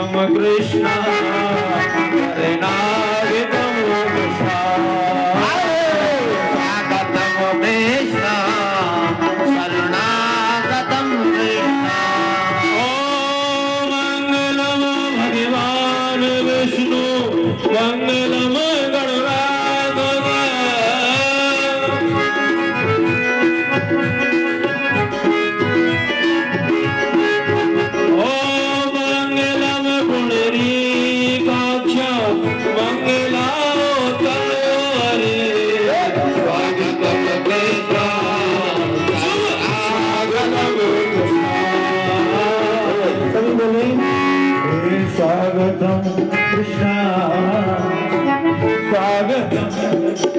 Rama Krishna Hare Navidam Krishna Sagatam Krishna Sarnagatam Krishna Swagatam Krishna Swagatam Krishna